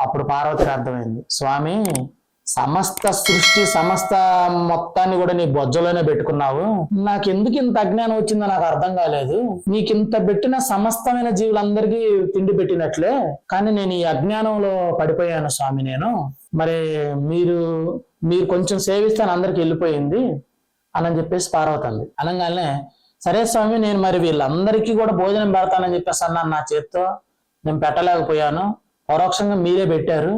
అప్పుడు పార్వతికి అర్థమైంది స్వామి సమస్త సృష్టి సమస్త మొత్తాన్ని కూడా నీ బొజ్జలోనే పెట్టుకున్నావు. నాకు ఎందుకు ఇంత అజ్ఞానం వచ్చిందో నాకు అర్థం కాలేదు. నీకు ఇంత పెట్టిన సమస్తమైన జీవులందరికీ తిండి పెట్టినట్లే. కానీ నేను ఈ అజ్ఞానంలో పడిపోయాను స్వామి నేను. మరి మీరు మీరు కొంచెం సేవిస్తాను అందరికి వెళ్ళిపోయింది అని చెప్పేసి పార్వతంది అనగానే సరే స్వామి నేను మరి వీళ్ళందరికీ కూడా భోజనం పెడతానని చెప్పేసి అన్నాను నా చేత్తో. నేను పెట్టలేకపోయాను. పరోక్షంగా మీరే పెట్టారు.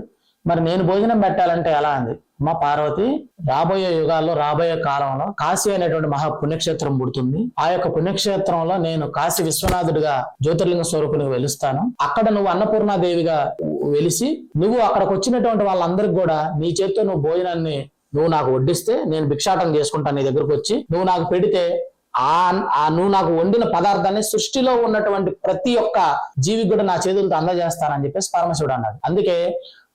మరి నేను భోజనం పెట్టాలంటే ఎలా అంది? మా పార్వతి రాబోయే యుగాల్లో రాబోయే కాలంలో కాశీ అనేటువంటి మహా పుణ్యక్షేత్రం పుడుతుంది. ఆ యొక్క పుణ్యక్షేత్రంలో నేను కాశీ విశ్వనాథుడిగా జ్యోతిర్లింగ స్వరూపునికి వెలుస్తాను. అక్కడ నువ్వు అన్నపూర్ణాదేవిగా వెలిసి నువ్వు అక్కడికి వచ్చినటువంటి వాళ్ళందరికి కూడా నీ చేత్తో నువ్వు భోజనాన్ని నువ్వు నాకు వడ్డిస్తే నేను భిక్షాటం చేసుకుంటాను నీ దగ్గరకు వచ్చి. నువ్వు నాకు పెడితే ఆ ఆ నువ్వు నాకు వండిన పదార్థాన్ని సృష్టిలో ఉన్నటువంటి ప్రతి ఒక్క జీవి కూడా నా చేతులతో అందజేస్తానని చెప్పేసి పరమశివుడు అన్నాడు. అందుకే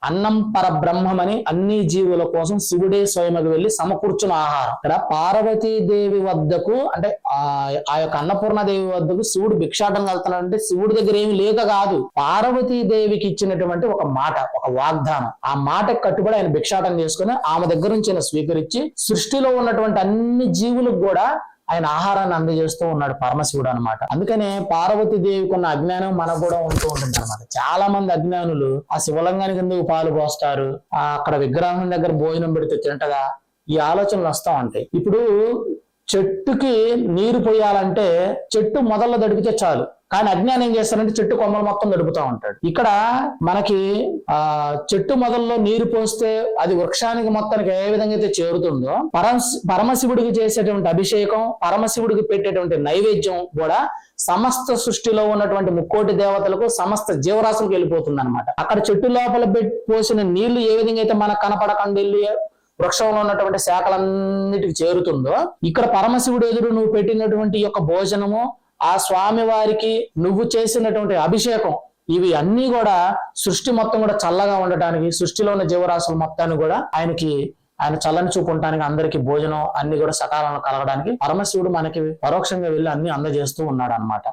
అన్నం పరబ్రహ్మమని అన్ని జీవుల కోసం శివుడే స్వయమకి వెళ్ళి సమకూర్చున్న ఆహారం. ఇక్కడ పార్వతీదేవి వద్దకు అంటే ఆ ఆ యొక్క అన్నపూర్ణదేవి వద్దకు శివుడు భిక్షాటం వెళ్తున్నాడంటే శివుడి దగ్గర ఏమి లేక కాదు. పార్వతీదేవికి ఇచ్చినటువంటి ఒక మాట ఒక వాగ్దానం. ఆ మాటకు కట్టుబడి ఆయన భిక్షాటం చేసుకుని ఆమె దగ్గర నుంచి ఆయన స్వీకరించి సృష్టిలో ఉన్నటువంటి అన్ని జీవులకు కూడా ఆయన ఆహారాన్ని అందజేస్తూ ఉన్నాడు పరమశివుడు అనమాట అందుకనే పార్వతి దేవికి ఉన్న అజ్ఞానం మనకు కూడా ఉంటూ ఉంటుంది అనమాట చాలా మంది అజ్ఞానులు ఆ శివలింగానికి ఎందుకు పాలు పోస్తారు? ఆ అక్కడ విగ్రహం దగ్గర భోజనం పెడితే తింటగా ఈ ఆలోచనలు వస్తూ ఉంటాయి. ఇప్పుడు చెట్టుకి నీరు పోయాలంటే చెట్టు మొదల్లో దడిపితే చాలు. కానీ అజ్ఞానం ఏం చేస్తారంటే చెట్టు కొమ్మలు మొత్తం నడుపుతా ఉంటాడు. ఇక్కడ మనకి ఆ చెట్టు మొదల్లో నీరు పోస్తే అది వృక్షానికి మొత్తానికి ఏ విధంగా అయితే చేరుతుందో పరం పరమశివుడికి చేసేటువంటి అభిషేకం పరమశివుడికి పెట్టేటువంటి నైవేద్యం కూడా సమస్త సృష్టిలో ఉన్నటువంటి ముక్కోటి దేవతలకు సమస్త జీవరాశులకు వెళ్ళిపోతుంది అనమాట అక్కడ చెట్టు లోపల పెట్టి పోసిన నీళ్ళు ఏ విధంగా అయితే మనకు కనపడకుండా వెళ్ళి వృక్షంలో ఉన్నటువంటి శాఖలన్నిటికి చేరుతుందో ఇక్కడ పరమశివుడు ఎదురు నువ్వు పెట్టినటువంటి యొక్క భోజనము ఆ స్వామి వారికి నువ్వు చేసినటువంటి అభిషేకం ఇవి అన్ని కూడా సృష్టి మొత్తం కూడా చల్లగా ఉండటానికి సృష్టిలో ఉన్న జీవరాశుల మొత్తాన్ని కూడా ఆయనకి ఆయన చల్లని చూపుంటానికి అందరికి భోజనం అన్ని కూడా సకాలంలో కలగడానికి పరమశివుడు మనకి పరోక్షంగా వెళ్ళి అన్ని అందజేస్తూ ఉన్నాడు అనమాట